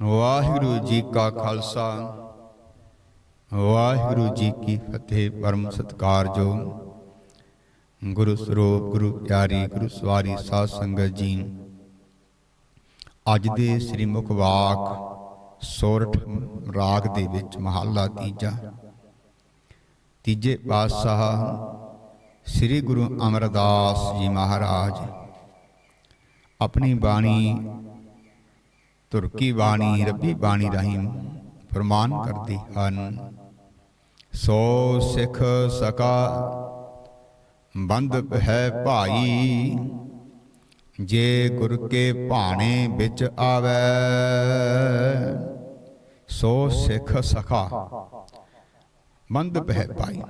ਵਾਹਿਗੁਰੂ ਜੀ ਕਾ ਖਾਲਸਾ। ਵਾਹਿਗੁਰੂ ਜੀ ਕੀ ਫਤਿਹ, ਪਰਮ ਸਤਿਕਾਰਜੋ ਗੁਰੂ ਸਰੂਪ, ਗੁਰੂ ਪਿਆਰੀ, ਗੁਰੂ ਸਵਾਰੀ ਸਾਧ ਸੰਗਤ ਜੀ। ਅੱਜ ਦੇ ਸ੍ਰੀ ਮੁਖ ਵਾਕ ਸੋਰਠ ਰਾਗ ਦੇ ਵਿੱਚ ਮਹੱਲਾ ਤੀਜਾ। ਤੀਜੇ ਪਾਤਸ਼ਾਹ ਸ੍ਰੀ ਗੁਰੂ ਅਮਰਦਾਸ ਜੀ ਮਹਾਰਾਜ, ਆਪਣੀ ਬਾਣੀ ਤੁਰਕੀ ਬਾਣੀ ਰੱਬੀ ਬਾਣੀ ਰਾਹੀਂ ਫਰਮਾਨ ਕਰਦੇ ਹਨ। ਸੋ ਸਿੱਖ ਸਕਾ ਬੰਦ ਹੈ ਭਾਈ। ਜੇ ਗੁਰ ਕੇ ਭਾਣੇ ਵਿੱਚ ਆਵੇ ਸੋ ਸਿੱਖ ਸਖਾ ਬੰਦ ਹੈ ਭਾਈ।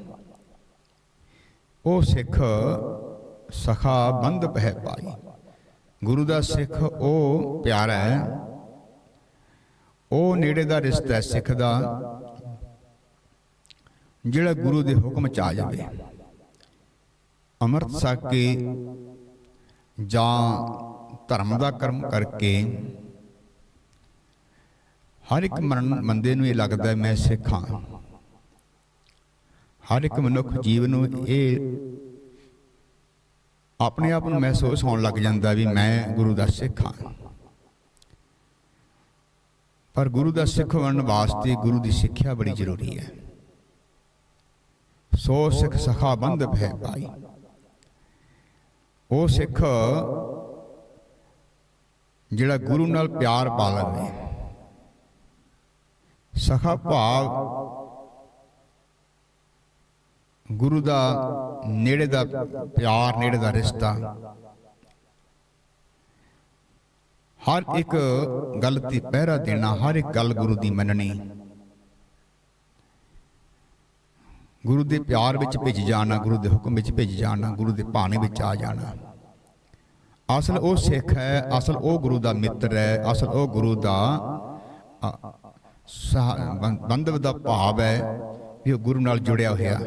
ਉਹ ਸਿੱਖ ਸਖਾ ਬੰਦ ਹੈ ਭਾਈ। ਗੁਰੂ ਦਾ ਸਿੱਖ ਉਹ ਪਿਆਰਾ ਹੈ। ਉਹ ਨੇੜੇ ਦਾ ਰਿਸ਼ਤਾ ਹੈ ਸਿੱਖ ਦਾ ਜਿਹੜਾ ਗੁਰੂ ਦੇ ਹੁਕਮ ਚ ਆ ਜਾਵੇ। ਅੰਮ੍ਰਿਤ ਛਕ ਜਾਂ ਧਰਮ ਦਾ ਕਰਮ ਕਰਕੇ ਹਰ ਇੱਕ ਮਰਨ ਬੰਦੇ ਨੂੰ ਇਹ ਲੱਗਦਾ ਮੈਂ ਸਿੱਖ। ਹਾਂ ਹਰ ਇੱਕ ਮਨੁੱਖ ਜੀਵ ਨੂੰ ਇਹ ਆਪਣੇ ਆਪ ਨੂੰ ਮਹਿਸੂਸ ਹੋਣ ਲੱਗ ਜਾਂਦਾ ਵੀ ਮੈਂ ਗੁਰੂ ਦਾ ਸਿੱਖ। ਹਾਂ ਪਰ ਗੁਰੂ ਦਾ ਸਿੱਖ ਬਣਨ ਵਾਸਤੇ ਗੁਰੂ ਦੀ ਸਿੱਖਿਆ ਬੜੀ ਜ਼ਰੂਰੀ ਹੈ। ਸੋ ਸਿੱਖ ਸਖਾ ਬੰਧ ਭੈ ਭਾਈ। ਉਹ ਸਿੱਖ ਜਿਹੜਾ ਗੁਰੂ ਨਾਲ ਪਿਆਰ ਪਾ ਲਵੇ। ਸਖਾ ਭਾਵ ਗੁਰੂ ਦਾ ਨੇੜੇ ਦਾ ਪਿਆਰ, ਨੇੜੇ ਦਾ ਰਿਸ਼ਤਾ ਹਰ ਇੱਕ ਗੱਲ ਤੇ ਪਹਿਰਾ ਦੇਣਾ, ਹਰ ਇੱਕ ਗੱਲ ਗੁਰੂ ਦੀ ਮੰਨਣੀ। ਗੁਰੂ ਦੇ ਪਿਆਰ ਵਿੱਚ ਭਿੱਜ ਜਾਣਾ, ਗੁਰੂ ਦੇ ਹੁਕਮ ਵਿੱਚ ਭਿੱਜ ਜਾਣਾ, ਗੁਰੂ ਦੇ ਭਾਣੇ ਵਿੱਚ ਆ ਜਾਣਾ। ਅਸਲ ਉਹ ਸਿੱਖ ਹੈ, ਅਸਲ ਉਹ ਗੁਰੂ ਦਾ ਮਿੱਤਰ ਹੈ, ਅਸਲ ਉਹ ਗੁਰੂ ਦਾ ਬੰਧਵ ਦਾ ਭਾਵ ਹੈ ਵੀ ਉਹ ਗੁਰੂ ਨਾਲ ਜੁੜਿਆ ਹੋਇਆ।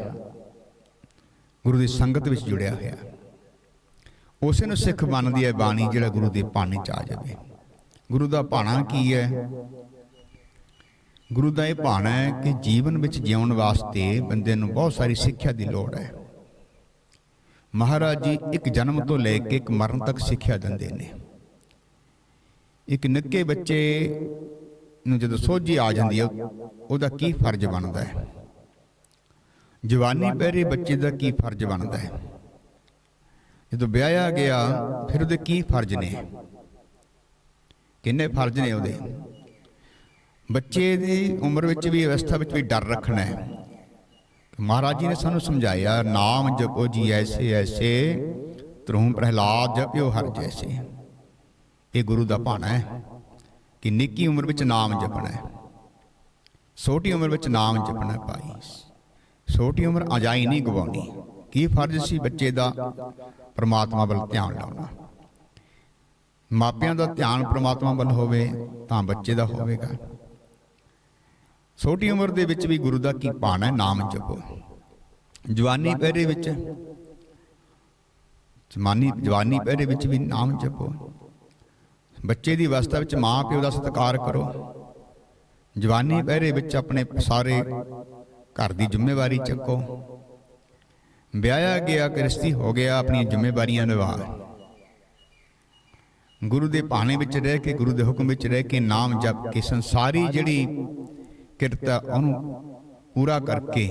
ਗੁਰੂ ਦੀ ਸੰਗਤ ਵਿੱਚ ਜੁੜਿਆ ਹੋਇਆ। ਉਸੇ ਨੂੰ ਸਿੱਖ ਮੰਨਦੀ ਹੈ ਬਾਣੀ ਜਿਹੜਾ ਗੁਰੂ ਦੇ ਭਾਣੇ ਚ ਆ ਜਾਵੇ। ਗੁਰੂ ਦਾ ਭਾਣਾ ਕੀ ਹੈ? ਗੁਰੂ ਦਾ ਇਹ ਭਾਣਾ ਹੈ ਕਿ ਜੀਵਨ ਵਿੱਚ ਜਿਉਣ ਵਾਸਤੇ ਬੰਦੇ ਨੂੰ ਬਹੁਤ ਸਾਰੀ ਸਿੱਖਿਆ ਦੀ ਲੋੜ ਹੈ। ਮਹਾਰਾਜ ਜੀ ਇੱਕ ਜਨਮ ਤੋਂ ਲੈ ਕੇ ਇੱਕ ਮਰਨ ਤੱਕ ਸਿੱਖਿਆ ਦਿੰਦੇ ਨੇ। ਇੱਕ ਨਿੱਕੇ ਬੱਚੇ ਨੂੰ ਜਦੋਂ ਸੋਝੀ ਆ ਜਾਂਦੀ ਹੈ ਉਹਦਾ ਕੀ ਫਰਜ਼ ਬਣਦਾ ਹੈ? ਜਵਾਨੀ ਪਹਿਰੇ ਬੱਚੇ ਦਾ ਕੀ ਫਰਜ਼ ਬਣਦਾ ਹੈ? ਜਦੋਂ ਵਿਆਹਿਆ ਗਿਆ ਫਿਰ ਉਹਦੇ ਕੀ ਫਰਜ਼ ਨੇ? ਕਿੰਨੇ ਫਰਜ਼ ਨੇ ਉਹਦੇ? ਬੱਚੇ ਦੀ ਉਮਰ ਵਿੱਚ ਵੀ ਅਵਸਥਾ ਵਿੱਚ ਵੀ ਡਰ ਰੱਖਣਾ ਹੈ। ਮਹਾਰਾਜ ਜੀ ਨੇ ਸਾਨੂੰ ਸਮਝਾਇਆ, ਨਾਮ ਜਪੋ ਜੀ ਐਸੇ ਐਸੇ ਤਰੂੰ ਪ੍ਰਹਿਲਾਦ ਜਪਿਓ ਹਰ ਜੈਸੇ। ਇਹ ਗੁਰੂ ਦਾ ਭਾਣਾ ਹੈ ਕਿ ਨਿੱਕੀ ਉਮਰ ਵਿੱਚ ਨਾਮ ਜਪਣਾ ਹੈ। ਛੋਟੀ ਉਮਰ ਵਿੱਚ ਨਾਮ ਜਪਣਾ ਭਾਈ। ਛੋਟੀ ਉਮਰ ਅਜਾਈ ਨਹੀਂ ਗਵਾਉਣੀ। ਕੀ ਫਰਜ਼ ਸੀ ਬੱਚੇ ਦਾ ਪਰਮਾਤਮਾ ਵੱਲ ਧਿਆਨ ਲਾਉਣਾ? ਮਾਪਿਆਂ ਦਾ ਧਿਆਨ ਪ੍ਰਮਾਤਮਾ ਵੱਲ ਹੋਵੇ ਤਾਂ ਬੱਚੇ ਦਾ ਹੋਵੇਗਾ। ਛੋਟੀ ਉਮਰ ਦੇ ਵਿੱਚ ਵੀ ਗੁਰੂ ਦਾ ਕੀ ਭਾਣਾ ਹੈ? ਨਾਮ ਜਪੋ। ਜਵਾਨੀ ਪਹਿਰੇ ਵਿੱਚ ਜਵਾਨੀ ਜਵਾਨੀ ਪਹਿਰੇ ਵਿੱਚ ਵੀ ਨਾਮ ਜਪੋ। ਬੱਚੇ ਦੀ ਅਵਸਥਾ ਵਿੱਚ ਮਾਂ ਪਿਓ ਦਾ ਸਤਿਕਾਰ ਕਰੋ। ਜਵਾਨੀ ਪਹਿਰੇ ਵਿੱਚ ਆਪਣੇ ਸਾਰੇ ਘਰ ਦੀ ਜ਼ਿੰਮੇਵਾਰੀ ਚੱਕੋ। ਵਿਆਹਿਆ ਗਿਆ, ਕਿਰਸਤੀ ਹੋ ਗਿਆ, ਆਪਣੀਆਂ ਜ਼ਿੰਮੇਵਾਰੀਆਂ ਨਿਭਾ। ਗੁਰੂ ਦੇ ਭਾਣੇ ਵਿੱਚ ਰਹਿ ਕੇ ਗੁਰੂ ਦੇ ਹੁਕਮ ਵਿੱਚ ਰਹਿ ਕੇ ਨਾਮ ਜਪ ਕੇ ਸੰਸਾਰੀ ਜਿਹੜੀ ਕਿਰਤ ਉਹਨੂੰ ਪੂਰਾ ਕਰਕੇ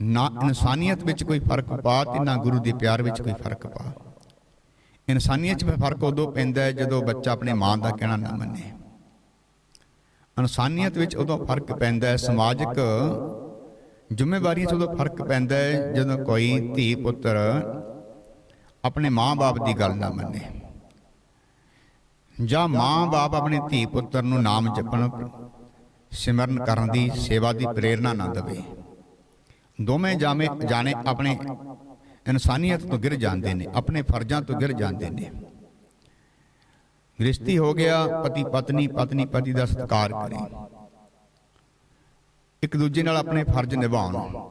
ਨਾ ਇਨਸਾਨੀਅਤ ਵਿੱਚ ਕੋਈ ਫ਼ਰਕ ਪਾ ਤੇ ਨਾ ਗੁਰੂ ਦੇ ਪਿਆਰ ਵਿੱਚ ਕੋਈ ਫ਼ਰਕ ਪਾ। ਇਨਸਾਨੀਅਤ 'ਚ ਫ਼ਰਕ ਉਦੋਂ ਪੈਂਦਾ ਹੈ ਜਦੋਂ ਬੱਚਾ ਆਪਣੇ ਮਾਂ ਦਾ ਕਹਿਣਾ ਨਾ ਮੰਨੇ। ਇਨਸਾਨੀਅਤ ਵਿੱਚ ਉਦੋਂ ਫ਼ਰਕ ਪੈਂਦਾ ਹੈ ਸਮਾਜਿਕ ਜ਼ਿੰਮੇਵਾਰੀਆਂ 'ਚ ਉਦੋਂ ਫ਼ਰਕ ਪੈਂਦਾ ਹੈ ਜਦੋਂ ਕੋਈ ਧੀ ਪੁੱਤਰ ਆਪਣੇ ਮਾਂ-ਬਾਪ ਦੀ ਗੱਲ ਨਾ ਮੰਨੇ। ਜਾਂ ਮਾਂ-ਬਾਪ ਆਪਣੇ ਧੀ ਪੁੱਤਰ ਨੂੰ ਨਾਮ ਜਪਣ, ਸਿਮਰਨ ਕਰਨ ਦੀ ਸੇਵਾ ਦੀ ਪ੍ਰੇਰਣਾ ਨਾ ਦੇਵੇ। ਦੋਵੇਂ ਜਾਮੇ ਜਾਣੇ ਆਪਣੇ ਇਨਸਾਨੀਅਤ ਤੋਂ ਗਿਰ ਜਾਂਦੇ ਨੇ, ਆਪਣੇ ਫਰਜ਼ਾਂ ਤੋਂ ਗਿਰ ਜਾਂਦੇ ਨੇ। ਰਿਸ਼ਤੀ ਹੋ ਗਿਆ, ਪਤੀ, ਪਤਨੀ ਪਤਨੀ, ਪਤੀ ਦਾ ਸਤਿਕਾਰ ਕਰੇ। ਇੱਕ ਦੂਜੇ ਨਾਲ ਆਪਣੇ ਫਰਜ਼ ਨਿਭਾਉਣ।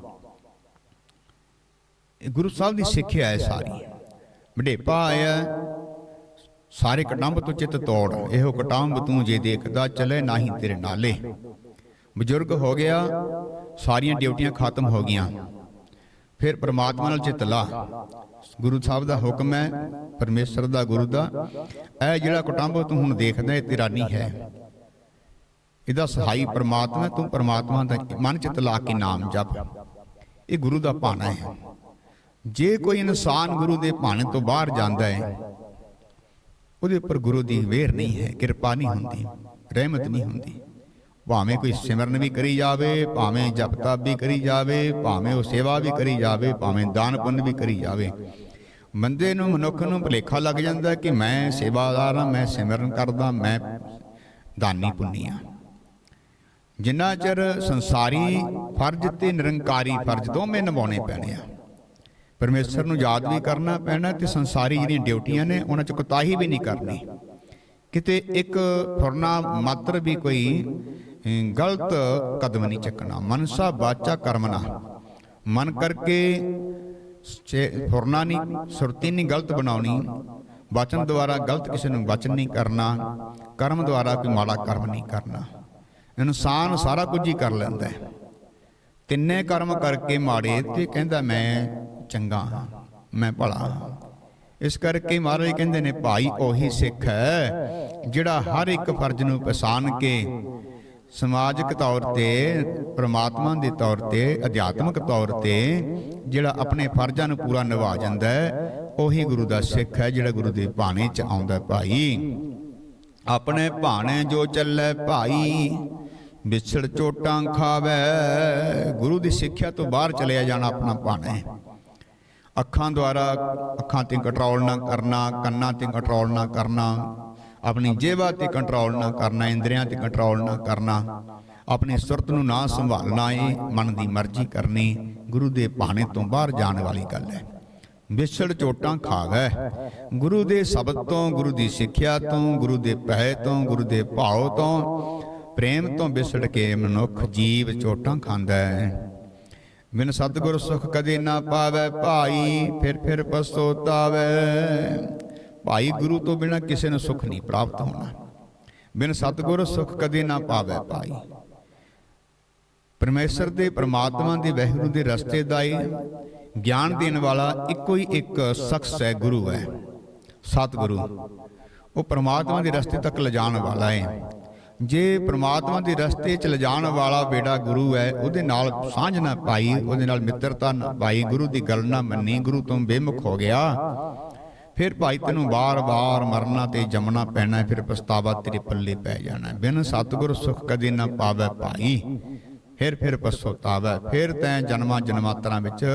ਗੁਰੂ ਸਾਹਿਬ ਦੀ ਸਿੱਖਿਆ ਹੈ ਸਾਰੀ। ਵਡੇਪਾ ਆਇਆ ਸਾਰੇ ਕਟੰਬ ਤੋਂ ਚਿੱਤ ਤੋੜ, ਇਹੋ ਕਟੰਬ ਤੂੰ ਜੇ ਦੇਖਦਾ ਚਲੇ ਨਾਹੀ ਤੇਰੇ ਨਾਲੇ। ਬਜ਼ੁਰਗ ਹੋ ਗਿਆ, ਸਾਰੀਆਂ ਡਿਊਟੀਆਂ ਖਤਮ ਹੋ ਗਈਆਂ। ਫਿਰ ਪ੍ਰਮਾਤਮਾ ਨਾਲ ਚਿੱਤ ਲਾ। ਗੁਰੂ ਸਾਹਿਬ ਦਾ ਹੁਕਮ ਹੈ, ਪਰਮੇਸ਼ਰ ਦਾ, ਗੁਰੂ ਦਾ, ਇਹ ਜਿਹੜਾ ਕੁਟੰਬ ਤੂੰ ਹੁਣ ਦੇਖਦਾ, ਇਹ ਤੇਰਾ ਨਹੀਂ ਹੈ। ਇਹਦਾ ਸਹਾਈ ਪ੍ਰਮਾਤਮਾ, ਤੂੰ ਪ੍ਰਮਾਤਮਾ ਦਾ ਮਨ ਚਿੱਤ ਲਾ ਕੇ ਨਾਮ ਜਪ। ਇਹ ਗੁਰੂ ਦਾ ਭਾਣਾ ਹੈ। ਜੇ ਕੋਈ ਇਨਸਾਨ ਗੁਰੂ ਦੇ ਭਾਣੇ ਤੋਂ ਬਾਹਰ ਜਾਂਦਾ ਹੈ ਉਹਦੇ ਉੱਪਰ ਗੁਰੂ ਦੀ ਵੇਰ ਨਹੀਂ ਹੈ, ਕਿਰਪਾ ਨਹੀਂ ਹੁੰਦੀ, ਰਹਿਮਤ ਨਹੀਂ ਹੁੰਦੀ। ਭਾਵੇਂ ਕੋਈ ਸਿਮਰਨ ਵੀ ਕਰੀ ਜਾਵੇ, ਭਾਵੇਂ ਜਪ ਤਪ ਵੀ ਕਰੀ ਜਾਵੇ, ਭਾਵੇਂ ਉਹ ਸੇਵਾ ਵੀ ਕਰੀ ਜਾਵੇ, ਭਾਵੇਂ ਦਾਨ ਪੁੰਨ ਵੀ ਕਰੀ ਜਾਵੇ। ਬੰਦੇ ਨੂੰ, ਮਨੁੱਖ ਨੂੰ ਭੁਲੇਖਾ ਲੱਗ ਜਾਂਦਾ ਕਿ ਮੈਂ ਸੇਵਾਦਾਰ ਹਾਂ, ਮੈਂ ਸਿਮਰਨ ਕਰਦਾ, ਮੈਂ ਦਾਨੀ ਪੁੰਨੀ ਹਾਂ। ਜਿੰਨਾ ਚਿਰ ਸੰਸਾਰੀ ਫਰਜ਼ ਤੇ ਨਿਰੰਕਾਰੀ ਫਰਜ਼ ਦੋਵੇਂ ਨਿਭਾਉਣੇ ਪੈਣੇ ਆ। ਪਰਮੇਸ਼ਰ ਨੂੰ ਯਾਦ ਵੀ ਕਰਨਾ ਪੈਣਾ ਤੇ ਸੰਸਾਰੀ ਜਿਹੜੀਆਂ ਡਿਊਟੀਆਂ ਨੇ, ਉਹਨਾਂ ਚ ਕੋਤਾਹੀ ਵੀ ਨਹੀਂ ਕਰਨੀ। ਕਿਤੇ ਇੱਕ ਫੁਰਨਾ ਮਾਤਰ ਵੀ ਕੋਈ ਗਲਤ ਕਦਮ ਨਹੀਂ ਚੱਕਣਾ। ਮਨਸਾ ਬਾਚਾ ਕਰਮਨਾ। ਮਨ ਕਰਕੇ ਫੁਰਨਾ ਨਹੀਂ, ਸੁਰਤੀ ਨਹੀਂ ਗਲਤ ਬਣਾਉਣੀ। ਵਚਨ ਦੁਆਰਾ ਗਲਤ ਕਿਸੇ ਨੂੰ ਵਚਨ ਨਹੀਂ ਕਰਨਾ। ਕਰਮ ਦੁਆਰਾ ਕੋਈ ਮਾੜਾ ਕਰਮ ਨਹੀਂ ਕਰਨਾ। ਇਨਸਾਨ ਸਾਰਾ ਕੁਝ ਹੀ ਕਰ ਲੈਂਦਾ ਹੈ। ਤਿੰਨੇ ਕਰਮ ਕਰਕੇ ਮਾੜੇ, ਤੇ ਕਹਿੰਦਾ ਮੈਂ ਚੰਗਾ ਹਾਂ, ਮੈਂ ਭਲਾ ਹਾਂ। ਇਸ ਕਰਕੇ ਮਹਾਰਾਜ ਕਹਿੰਦੇ ਨੇ, ਭਾਈ, ਉਹੀ ਸਿੱਖ ਹੈ, ਜਿਹੜਾ ਹਰ ਇੱਕ ਫਰਜ਼ ਨੂੰ ਪਛਾਣ ਕੇ ਸਮਾਜਿਕ ਤੌਰ ਤੇ, ਪ੍ਰਮਾਤਮਾ ਦੇ ਤੌਰ ਤੇ, ਅਧਿਆਤਮਿਕ ਤੌਰ ਤੇ, ਜਿਹੜਾ ਆਪਣੇ ਫਰਜ਼ਾਂ ਨੂੰ ਪੂਰਾ ਨਿਭਾ ਜਾਂਦਾ ਹੈ, ਉਹੀ ਗੁਰੂ ਦਾ ਸਿੱਖ ਹੈ, ਜਿਹੜਾ ਗੁਰੂ ਦੇ ਭਾਣੇ ਚ ਆਉਂਦਾ ਭਾਈ। ਆਪਣੇ ਭਾਣੇ ਜੋ ਚੱਲੇ, ਭਾਈ, ਵਿਛੜ ਚੋਟਾਂ ਖਾਵੇ, ਗੁਰੂ ਦੀ ਸਿੱਖਿਆ ਤੋਂ ਬਾਹਰ ਚਲਿਆ ਜਾਣਾ ਆਪਣਾ ਭਾਣਾ ਹੈ। ਅੱਖਾਂ ਦੁਆਰਾ ਅੱਖਾਂ ਤੇ ਕੰਟਰੋਲ ਨਾ ਕਰਨਾ, ਕੰਨਾਂ ਤੇ ਕੰਟਰੋਲ ਨਾ ਕਰਨਾ, ਆਪਣੀ ਜੇਵਾ ਤੇ ਕੰਟਰੋਲ ਨਾ ਕਰਨਾ, ਇੰਦਰੀਆਂ ਤੇ ਕੰਟਰੋਲ ਨਾ ਕਰਨਾ, ਆਪਣੀ ਸੁਰਤ ਨੂੰ ਨਾ ਸੰਭਾਲਣਾ ਏ, ਮਨ ਦੀ ਮਰਜ਼ੀ ਕਰਨੀ, ਗੁਰੂ ਦੇ ਭਾਣੇ ਤੋਂ ਬਾਹਰ ਜਾਣ ਵਾਲੀ ਗੱਲ ਹੈ। ਵਿਛੜ ਚੋਟਾਂ ਖਾ ਗਏ। ਗੁਰੂ ਦੇ ਸ਼ਬਦ ਤੋਂ, ਗੁਰੂ ਦੀ ਸਿੱਖਿਆ ਤੋਂ, ਗੁਰੂ ਦੇ ਪਹਿ ਤੋਂ, ਗੁਰੂ ਦੇ ਭਾਉ ਤੋਂ, ਪ੍ਰੇਮ ਤੋਂ ਵਿਛੜ ਕੇ ਮਨੁੱਖ ਜੀਵ ਚੋਟਾਂ ਖਾਂਦਾ ਹੈ। ਬਿਨ ਸਤਿਗੁਰ ਸੁਖ ਕਦੇ ਨਾ ਪਾਵੇ, ਭਾਈ ਫਿਰ ਫਿਰ ਪਛਤਾਵੇ ਭਾਈ ਗੁਰੂ ਤੋਂ ਬਿਨਾ ਕਿਸੇ ਨੂੰ ਸੁਖ ਨਹੀਂ ਪ੍ਰਾਪਤ ਹੋਣਾ। ਬਿਨ ਸਤਿਗੁਰ ਸੁਖ ਕਦੇ ਨਾ ਪਾਵੇ, ਭਾਈ। ਪਰਮੇਸ਼ਰ ਦੇ, ਪ੍ਰਮਾਤਮਾ ਦੇ ਵਹਿਰੂ ਦੇ ਰਸਤੇ ਦਾ ਹੀ ਗਿਆਨ ਦੇਣ ਵਾਲਾ ਇੱਕੋ ਹੀ ਇੱਕ ਸ਼ਖਸ ਹੈ, ਗੁਰੂ ਹੈ। ਸਤਿਗੁਰੂ। ਉਹ ਪ੍ਰਮਾਤਮਾ ਦੇ ਰਸਤੇ ਤੱਕ ਲਿਜਾਣ ਵਾਲਾ ਹੈ। ਜੇ ਪ੍ਰਮਾਤਮਾ ਦੇ ਰਸਤੇ 'ਚ ਲਿਜਾਣ ਵਾਲਾ ਬੇੜਾ ਗੁਰੂ ਹੈ, ਉਹਦੇ ਨਾਲ ਸਾਂਝ ਨਾ ਪਾਈ, ਉਹਦੇ ਨਾਲ ਮਿੱਤਰਤਾ ਨਾ ਪਾਈ, ਗੁਰੂ ਦੀ ਗੱਲ ਨਾ ਮੰਨੀ, ਗੁਰੂ ਤੋਂ ਬੇਮੁਖ ਹੋ ਗਿਆ। ਫਿਰ ਭਾਈ ਤੈਨੂੰ ਬਾਰ-ਬਾਰ ਮਰਨਾ ਤੇ ਜੰਮਣਾ ਪੈਣਾ, ਫਿਰ ਪਛਤਾਵਾ ਤੇਰੇ ਪੱਲੇ ਪੈ ਜਾਣਾ। ਬਿਨ ਸਤਿਗੁਰ ਸੁਖ ਕਦੇ ਨਾ ਪਾਵੇ ਭਾਈ, ਫਿਰ ਫਿਰ ਪਛਤਾਵਾ, ਫਿਰ ਤੈਂ ਜਨਮਾਂ ਜਨਮਾਂਤਰਾਂ ਵਿੱਚ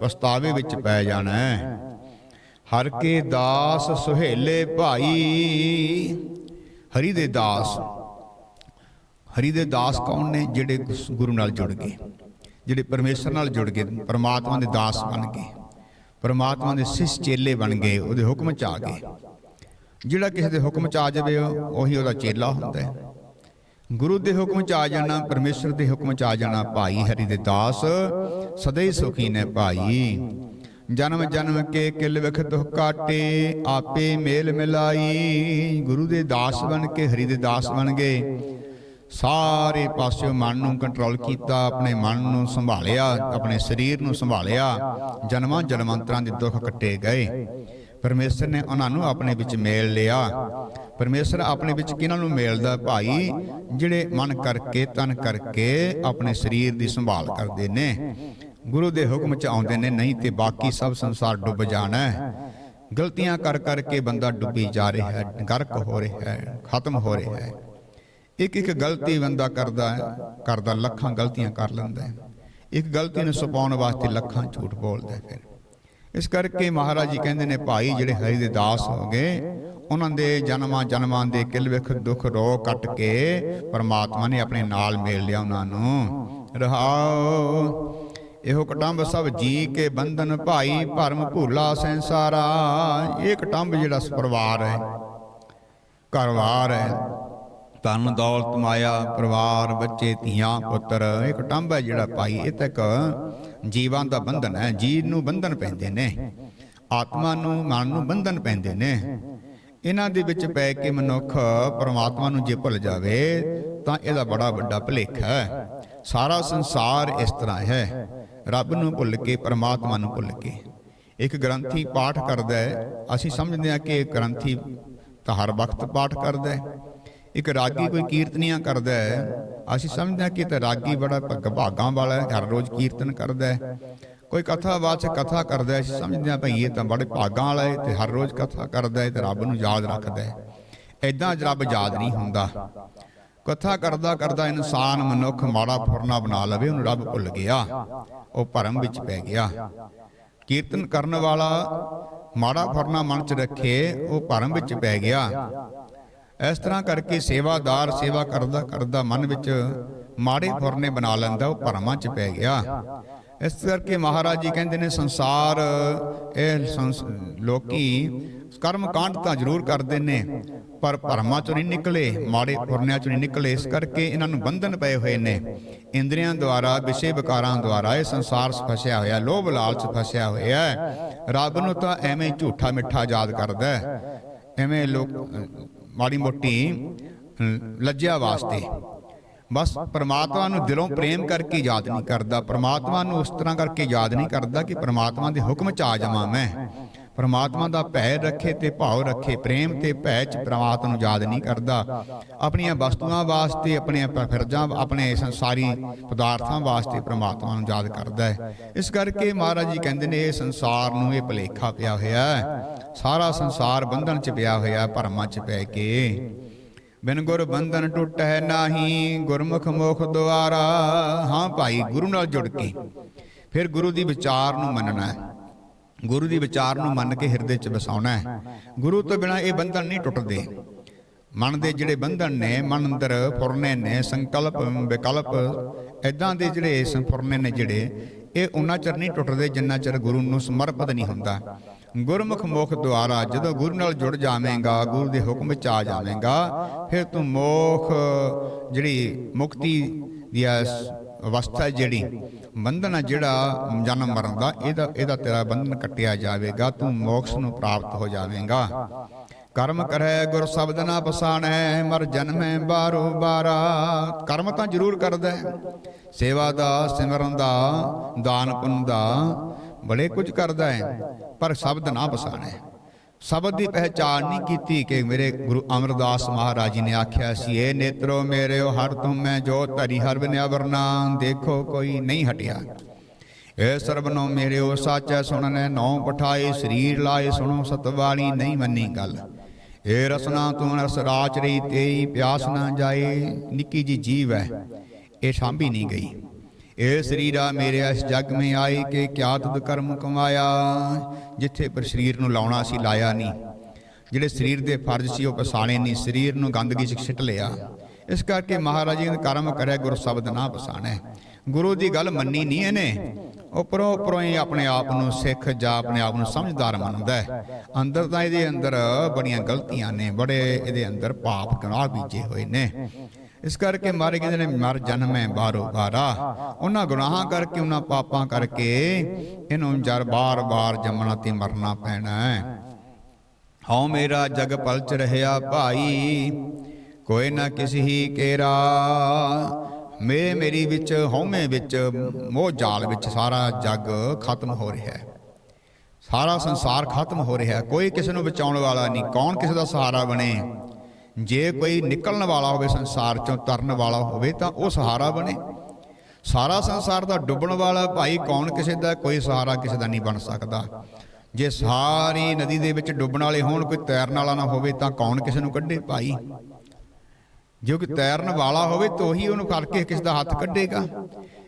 ਪਛਤਾਵੇ ਵਿੱਚ ਪੈ ਜਾਣਾ। ਹਰ ਕੇ ਦਾਸ ਸੁਹੇਲੇ ਭਾਈ, ਹਰੀ ਦੇ ਦਾਸ। ਹਰੀ ਦੇ ਦਾਸ ਕੌਣ ਨੇ ਜਿਹੜੇ ਗੁਰੂ ਨਾਲ ਜੁੜ ਗਏ? ਜਿਹੜੇ ਪਰਮੇਸ਼ਰ ਨਾਲ ਜੁੜ ਗਏ, ਪਰਮਾਤਮਾ ਦੇ ਦਾਸ ਬਣ ਗਏ, ਪਰਮਾਤਮਾ ਦੇ ਸਿਸ ਚੇਲੇ ਬਣ ਗਏ, ਉਹਦੇ ਹੁਕਮ ਚ ਆ ਗਏ। ਜਿਹੜਾ ਕਿਸੇ ਦੇ ਹੁਕਮ ਚ ਆ ਜਾਵੇ, ਉਹੀ ਉਹਦਾ ਚੇਲਾ ਹੁੰਦਾ ਹੈ। ਗੁਰੂ ਦੇ ਹੁਕਮ ਚ ਆ ਜਾਣਾ, ਪਰਮੇਸ਼ਰ ਦੇ ਹੁਕਮ ਚ ਆ ਜਾਣਾ, ਭਾਈ ਹਰੀ ਦੇ ਦਾਸ ਸਦਾ ਹੀ ਸੁਖੀ ਨੇ ਭਾਈ। ਜਨਮ ਜਨਮ ਕੇ ਕਿਲ ਵਿਖ ਦੁਖ ਕਾਟੇ, ਆਪੇ ਮੇਲ ਮਿਲਾਈ। ਗੁਰੂ ਦੇ ਦਾਸ ਬਣ ਕੇ, ਹਰੀ ਦੇ ਦਾਸ ਬਣ ਗਏ। ਸਾਰੇ ਪਾਸਿਓਂ ਮਨ ਨੂੰ ਕੰਟਰੋਲ ਕੀਤਾ, ਆਪਣੇ ਮਨ ਨੂੰ ਸੰਭਾਲਿਆ, ਆਪਣੇ ਸਰੀਰ ਨੂੰ ਸੰਭਾਲਿਆ, ਜਨਮਾਂ ਜਨਮਾਂਤਰਾਂ ਦੇ ਦੁੱਖ ਕੱਟੇ ਗਏ। ਪਰਮੇਸ਼ਰ ਨੇ ਉਹਨਾਂ ਨੂੰ ਆਪਣੇ ਵਿੱਚ ਮੇਲ ਲਿਆ। ਪਰਮੇਸ਼ਰ ਆਪਣੇ ਵਿੱਚ ਕਿਹਨਾਂ ਨੂੰ ਮੇਲਦਾ ਭਾਈ? ਜਿਹੜੇ ਮਨ ਕਰਕੇ, ਤਨ ਕਰਕੇ ਆਪਣੇ ਸਰੀਰ ਦੀ ਸੰਭਾਲ ਕਰਦੇ ਨੇ। ਗੁਰੂ ਦੇ ਹੁਕਮ ਚ ਆਉਂਦੇ ਨੇ, ਨਹੀਂ ਤੇ ਬਾਕੀ ਸਭ ਸੰਸਾਰ ਡੁੱਬ ਜਾਣਾ ਹੈ। ਗਲਤੀਆਂ ਕਰ ਕਰਕੇ ਬੰਦਾ ਡੁੱਬੀ ਜਾ ਰਿਹਾ ਹੈ ਗਰਕ ਹੋ ਰਿਹਾ ਹੈ, ਖਤਮ ਹੋ ਰਿਹਾ ਹੈ। ਇੱਕ ਇੱਕ ਗਲਤੀ ਬੰਦਾ ਕਰਦਾ ਹੈ, ਕਰਦਾ ਲੱਖਾਂ ਗਲਤੀਆਂ ਕਰ ਲੈਂਦਾ ਹੈ। ਇੱਕ ਗਲਤੀ ਨੂੰ ਛੁਪਾਉਣ ਵਾਸਤੇ ਲੱਖਾਂ ਝੂਠ ਬੋਲਦਾ ਫਿਰ। ਇਸ ਕਰਕੇ ਮਹਾਰਾਜ ਜੀ ਕਹਿੰਦੇ ਨੇ, ਭਾਈ ਜਿਹੜੇ ਹਰੀ ਦੇ ਦਾਸ ਹੋ ਗਏ, ਉਹਨਾਂ ਦੇ ਜਨਮਾਂ ਜਨਮਾਂ ਦੇ ਕਿਲ ਵਿਖ ਦੁੱਖ ਰੋ ਕੱਟ ਕੇ ਪਰਮਾਤਮਾ ਨੇ ਆਪਣੇ ਨਾਲ ਮੇਲ ਲਿਆ ਉਹਨਾਂ ਨੂੰ। ਰਹਾਓ, ਇਹੋ ਕਟੰਬ ਸਭ ਜੀ ਕੇ ਬੰਧਨ ਭਾਈ ਭਰਮ ਭੂਲਾ ਸੰਸਾਰਾ। ਇਹ ਕਟੰਬ ਜਿਹੜਾ ਪਰਿਵਾਰ ਹੈ, ਘਰਵਾਰ ਹੈ ਧਨ ਦੌਲਤ ਮਾਇਆ, ਪਰਿਵਾਰ ਬੱਚੇ ਧੀਆਂ, ਪੁੱਤਰ, ਇੱਕ ਟੰਬ ਹੈ ਜਿਹੜਾ ਭਾਈ, ਇਹ ਤੱਕ ਜੀਵਾਂ ਦਾ ਬੰਧਨ ਹੈ, ਜੀਵ ਨੂੰ ਬੰਧਨ ਪੈਂਦੇ ਨੇ, ਆਤਮਾ ਨੂੰ, ਮਨ ਨੂੰ ਬੰਧਨ ਪੈਂਦੇ ਨੇ। ਇਹਨਾਂ ਦੇ ਵਿੱਚ ਪੈ ਕੇ ਮਨੁੱਖ ਪਰਮਾਤਮਾ ਨੂੰ ਜੇ ਭੁੱਲ ਜਾਵੇ, ਤਾਂ ਇਹਦਾ ਬੜਾ ਵੱਡਾ ਭੁਲੇਖਾ ਹੈ। ਸਾਰਾ ਸੰਸਾਰ ਇਸ ਤਰ੍ਹਾਂ ਹੈ, ਰੱਬ ਨੂੰ ਭੁੱਲ ਕੇ, ਪਰਮਾਤਮਾ ਨੂੰ ਭੁੱਲ ਕੇ। ਇੱਕ ਗ੍ਰੰਥੀ ਪਾਠ ਕਰਦਾ ਹੈ, ਅਸੀਂ ਸਮਝਦੇ ਹਾਂ ਕਿ ਇਹ ਗ੍ਰੰਥੀ ਤਾਂ ਹਰ ਵਕਤ ਪਾਠ ਕਰਦਾ ਹੈ। ਇੱਕ ਰਾਗੀ ਕੋਈ ਕੀਰਤਨੀਆਂ ਕਰਦਾ ਹੈ। ਅਸੀਂ ਸਮਝਦੇ ਹਾਂ ਕਿ ਇਹ ਤਾਂ ਰਾਗੀ ਬੜਾ ਭਗ- ਭਾਗਾਂ ਵਾਲਾ ਹੈ, ਹਰ ਰੋਜ਼ ਕੀਰਤਨ ਕਰਦਾ ਹੈ। ਕੋਈ ਕਥਾ ਵਾਚਕ ਕਥਾ ਕਰਦਾ ਹੈ। ਅਸੀਂ ਸਮਝਦੇ ਹਾਂ ਭਈ ਇਹ ਤਾਂ ਬੜੇ ਭਾਗਾਂ ਵਾਲਾ ਹੈ ਤੇ ਹਰ ਰੋਜ਼ ਕਥਾ ਕਰਦਾ ਹੈ ਤੇ ਰੱਬ ਨੂੰ ਯਾਦ ਰੱਖਦਾ ਹੈ। ਐਦਾਂ ਰੱਬ ਯਾਦ ਨਹੀਂ ਹੁੰਦਾ। ਕਥਾ ਕਰਦਾ ਕਰਦਾ ਇਨਸਾਨ ਮਨੁੱਖ ਮਾੜਾ ਫੁਰਨਾ ਬਣਾ ਲਵੇ, ਉਹਨੂੰ ਰੱਬ ਭੁੱਲ ਗਿਆ। ਉਹ ਭਰਮ ਵਿੱਚ ਪੈ ਗਿਆ। ਕੀਰਤਨ ਕਰਨ ਵਾਲਾ ਮਾੜਾ ਫੁਰਨਾ ਮਨ 'ਚ ਰੱਖੇ, ਉਹ ਭਰਮ ਵਿੱਚ ਪੈ ਗਿਆ। ਇਸ ਤਰ੍ਹਾਂ ਕਰਕੇ ਸੇਵਾਦਾਰ ਸੇਵਾ ਕਰਦਾ ਕਰਦਾ ਮਨ ਵਿੱਚ ਮਾੜੇ ਫੁਰਨੇ ਬਣਾ ਲੈਂਦਾ, ਉਹ ਭਰਮਾਂ 'ਚ ਪੈ ਗਿਆ। ਇਸ ਕਰਕੇ ਮਹਾਰਾਜ ਜੀ ਕਹਿੰਦੇ ਨੇ, ਸੰਸਾਰ, ਇਹ ਸੰਸ- ਲੋਕੀ ਕਰਮ ਕਾਂਡ ਤਾਂ ਜ਼ਰੂਰ ਕਰਦੇ ਨੇ, ਪਰ ਭਰਮਾਂ ਚੋਂ ਨਹੀਂ ਨਿਕਲੇ, ਮਾੜੇ ਫੁਰਨਿਆਂ ਚੋਂ ਨਹੀਂ ਨਿਕਲੇ। ਇਸ ਕਰਕੇ ਇਹਨਾਂ ਨੂੰ ਬੰਧਨ ਪਏ ਹੋਏ ਨੇ। ਇੰਦਰੀਆਂ ਦੁਆਰਾ ਵਿਸ਼ੇ ਵਿਕਾਰਾਂ ਦੁਆਰਾ ਇਹ ਸੰਸਾਰ 'ਚ ਫਸਿਆ ਹੋਇਆ ਲੋਭ ਲਾਲਚ ਫਸਿਆ ਹੋਇਆ ਰੱਬ ਨੂੰ ਤਾਂ ਐਵੇਂ ਝੂਠਾ ਮਿੱਠਾ ਯਾਦ ਕਰਦਾ ਐਵੇਂ ਲੋਕ ਮਾੜੀ ਮੋਟੀ ਲੱਜਿਆ ਵਾਸਤੇ। ਬਸ ਪਰਮਾਤਮਾ ਨੂੰ ਦਿਲੋਂ ਪ੍ਰੇਮ ਕਰਕੇ ਯਾਦ ਨਹੀਂ ਕਰਦਾ। ਪਰਮਾਤਮਾ ਨੂੰ ਉਸ ਤਰ੍ਹਾਂ ਕਰਕੇ ਯਾਦ ਨਹੀਂ ਕਰਦਾ ਕਿ ਪਰਮਾਤਮਾ ਦੇ ਹੁਕਮ ਚ ਆ ਜਾਵਾਂ ਮੈਂ। ਪਰਮਾਤਮਾ ਦਾ ਭੈ ਰੱਖੇ ਤੇ ਭਾਵ ਰੱਖੇ, ਪ੍ਰੇਮ ਤੇ ਭੈ ਚ ਪਰਮਾਤਮਾ ਨੂੰ ਯਾਦ ਨਹੀਂ ਕਰਦਾ। ਆਪਣੀਆਂ ਵਸਤੂਆਂ ਵਾਸਤੇ ਆਪਣੇ ਫਿਰਜਾਂ, ਆਪਣੇ ਸੰਸਾਰੀ ਪਦਾਰਥਾਂ ਵਾਸਤੇ ਪਰਮਾਤਮਾ ਨੂੰ ਯਾਦ ਕਰਦਾ ਹੈ। ਇਸ ਕਰਕੇ ਮਹਾਰਾਜ ਜੀ ਕਹਿੰਦੇ ਨੇ, ਇਹ ਸੰਸਾਰ ਨੂੰ ਇਹ ਭਲੇਖਾ ਪਿਆ ਹੋਇਆ ਹੈ। ਸਾਰਾ ਸੰਸਾਰ ਬੰਧਨ ਚ ਪਿਆ ਹੋਇਆ, ਭਰਮਾਂ ਚ ਪੈ ਕੇ। ਬਿਨ ਗੁਰ ਬੰਧਨ ਟੁੱਟੈ ਨਾਹੀ, ਗੁਰਮੁਖ ਮੋਖ ਦੁਆਰਾ। ਹਾਂ ਭਾਈ, ਗੁਰੂ ਨਾਲ ਜੁੜ ਕੇ। ਫਿਰ ਗੁਰੂ ਦੀ ਵਿਚਾਰ ਨੂੰ ਮੰਨਣਾ ਹੈ। ਗੁਰੂ ਦੀ ਵਿਚਾਰ ਨੂੰ ਮੰਨ ਕੇ ਹਿਰਦੇ 'ਚ ਵਸਾਉਣਾ ਹੈ। ਗੁਰੂ ਤੋਂ ਬਿਨਾ ਇਹ ਬੰਧਨ ਨਹੀਂ ਟੁੱਟਦੇ। ਮਨ ਦੇ ਜਿਹੜੇ ਬੰਧਨ ਨੇ ਮਨ ਅੰਦਰ ਫੁਰਨੇ ਨੇ, ਸੰਕਲਪ, ਵਿਕਲਪ ਐਦਾਂ ਦੇ ਜਿਹੜੇ ਸੰਫੁਰਨੇ ਨੇ ਜਿਹੜੇ, ਇਹ ਉਹਨਾਂ ਚਿਰ ਨਹੀਂ ਟੁੱਟਦੇ, ਜਿੰਨਾ ਚਿਰ ਗੁਰੂ ਨੂੰ ਸਮਰਪਿਤ ਨਹੀਂ ਹੁੰਦਾ। ਗੁਰਮੁਖ ਮੁਖ ਦੁਆਰਾ ਜਦੋਂ ਗੁਰੂ ਨਾਲ ਜੁੜ ਜਾਵੇਂਗਾ ਗੁਰੂ ਦੇ ਹੁਕਮ ਵਿੱਚ ਆ ਜਾਵੇਂਗਾ ਫਿਰ ਤੂੰ ਮੋਖ ਜਿਹੜੀ ਮੁਕਤੀ ਦੀ ਅਵਸਥਾ ਜਿਹੜੀ ਬੰਧਨ ਜਿਹੜਾ ਜਨਮ ਮਰਨ ਦਾ ਇਹਦਾ ਇਹਦਾ ਤੇਰਾ ਬੰਧਨ ਕੱਟਿਆ ਜਾਵੇਗਾ ਤੂੰ ਮੋਕਸ਼ ਨੂੰ ਪ੍ਰਾਪਤ ਹੋ ਜਾਵੇਂਗਾ। ਕਰਮ ਕਰੈ ਗੁਰ ਸ਼ਬਦ ਨਾ ਪਛਾਣੈ ਮਰ ਜਨਮੈ ਬਾਰੋ ਬਾਰਾ ਕਰਮ ਤਾਂ ਜ਼ਰੂਰ ਕਰਦਾ ਸੇਵਾ ਦਾ ਸਿਮਰਨ ਦਾ ਦਾਨ ਪੁੰਨ ਦਾ ਬੜੇ ਕੁਝ ਕਰਦਾ ਹੈ, ਪਰ ਸ਼ਬਦ ਨਾ ਪਛਾਣੈ ਸ਼ਬਦ ਦੀ ਪਹਿਚਾਨ ਨਹੀਂ ਕੀਤੀ ਕਿ ਮੇਰੇ ਗੁਰੂ ਅਮਰਦਾਸ ਮਹਾਰਾਜ ਜੀ ਨੇ ਆਖਿਆ ਸੀ ਇਹ ਨੇਤਰੋ ਮੇਰਿਓ, ਹਰ ਤੁਮ ਮੈਂ ਜੋ ਧਰੀ, ਹਰ ਬਿਨਿਆ ਵਰਨਾ ਦੇਖੋ ਕੋਈ ਨਹੀਂ ਹਟਿਆ। ਇਹ ਸਰਬਨੋ ਮੇਰਿਓ, ਸਾਚੈ ਸੁਣਨੇ ਨੌ ਪਠਾਏ, ਸਰੀਰ ਲਾਏ, ਸੁਣੋ ਸਤਵਾਲੀ ਨਹੀਂ ਮੰਨੀ ਗੱਲ। ਇਹ ਰਸਨਾ ਤੂੰ ਰਸ ਰਾਚ ਰਹੀ ਤੇਈ ਪਿਆਸ ਨਾ ਜਾਏ, ਨਿੱਕੀ ਜੀ ਜੀਵ ਹੈ, ਇਹ ਸਾਂਭੀ ਨਹੀਂ ਗਈ। ਇਹ ਸਰੀਰਾ ਮੇਰੇ ਇਸ ਜਗ ਮੇ ਆਈ ਕਿ ਕਿਆ ਤੁਧ ਕਰਮ ਕਮਾਇਆ? ਜਿੱਥੇ ਪਰ ਸਰੀਰ ਨੂੰ ਲਾਉਣਾ ਸੀ ਲਾਇਆ ਨਹੀਂ। ਜਿਹੜੇ ਸਰੀਰ ਦੇ ਫਰਜ਼ ਸੀ ਉਹ ਪਸਾਣੇ ਨਹੀਂ, ਸਰੀਰ ਨੂੰ ਗੰਦਗੀ ਚ ਸਿੱਟ ਲਿਆ। ਇਸ ਕਰਕੇ ਮਹਾਰਾਜ ਜੀ ਨੇ ਕਰਮ ਕਰਿਆ, ਗੁਰ ਸ਼ਬਦ ਨਾ ਪਸਾਣੈ। ਗੁਰੂ ਦੀ ਗੱਲ ਮੰਨੀ ਨਹੀਂ ਇਹਨੇ। ਉੱਪਰੋਂ ਉੱਪਰੋਂ ਹੀ ਆਪਣੇ ਆਪ ਨੂੰ ਸਿੱਖ ਜਾਂ ਆਪਣੇ ਆਪ ਨੂੰ ਸਮਝਦਾਰ ਮੰਨਦਾ ਹੈ। ਅੰਦਰ ਤਾਂ ਇਹਦੇ ਅੰਦਰ ਬੜੀਆਂ ਗਲਤੀਆਂ ਨੇ, ਬੜੇ ਇਹਦੇ ਅੰਦਰ ਪਾਪ ਗੁਨਾਹ ਬੀਜੇ ਹੋਏ ਨੇ। ਇਸ ਕਰਕੇ ਮਾਰੇ ਕਹਿੰਦੇ ਨੇ ਮਰ ਜਨਮੈ ਬਾਰੋ ਬਾਰਾ ਉਹਨਾਂ ਗੁਨਾਹਾਂ ਕਰਕੇ ਉਹਨਾਂ ਪਾਪਾਂ ਕਰਕੇ ਇਹਨੂੰ ਜਰ ਬਾਰ-ਬਾਰ ਜੰਮਣਾ ਤੇ ਮਰਨਾ ਪੈਣਾ ਹੈ। ਹਉ ਮੇਰਾ ਜਗ ਪਲਚ ਰਹਿਆ ਭਾਈ ਕੋਈ ਨਾ ਕਿਸ ਹੀ ਕੇਰਾ। ਮੇਰੇ ਮੇਰੀ ਵਿੱਚ ਹਉਮੈ ਵਿੱਚ ਮੋਹ ਜਾਲ ਵਿੱਚ ਸਾਰਾ ਜਗ ਖਤਮ ਹੋ ਰਿਹਾ ਹੈ। ਸਾਰਾ ਸੰਸਾਰ ਖਤਮ ਹੋ ਰਿਹਾ ਹੈ। ਕੋਈ ਕਿਸੇ ਨੂੰ ਬਚਾਉਣ ਵਾਲਾ ਨਹੀਂ। ਕੌਣ ਕਿਸੇ ਦਾ ਸਹਾਰਾ ਬਣੇ? ਜੇ ਕੋਈ ਨਿਕਲਣ ਵਾਲਾ ਹੋਵੇ, ਸੰਸਾਰ ਚੋਂ ਤਰਨ ਵਾਲਾ ਹੋਵੇ, ਤਾਂ ਉਹ ਸਹਾਰਾ ਬਣੇ। ਸਾਰਾ ਸੰਸਾਰ ਦਾ ਡੁੱਬਣ ਵਾਲਾ ਭਾਈ ਕੌਣ ਕਿਸੇ ਦਾ? ਕੋਈ ਸਹਾਰਾ ਕਿਸੇ ਦਾ ਨਹੀਂ ਬਣ ਸਕਦਾ। ਜੇ ਸਾਰੀ ਨਦੀ ਦੇ ਵਿੱਚ ਡੁੱਬਣ ਵਾਲੇ ਹੋਣ, ਕੋਈ ਤੈਰਨ ਵਾਲਾ ਨਾ ਹੋਵੇ, ਤਾਂ ਕੌਣ ਕਿਸੇ ਨੂੰ ਕੱਢੇ ਭਾਈ? ਜੋ ਕਿ ਤੈਰਨ ਵਾਲਾ ਹੋਵੇ, ਤਾਂ ਉਹੀ ਉਹਨੂੰ ਕਰਕੇ ਕੇ ਕਿਸ ਦਾ ਹੱਥ ਕੱਢੇਗਾ।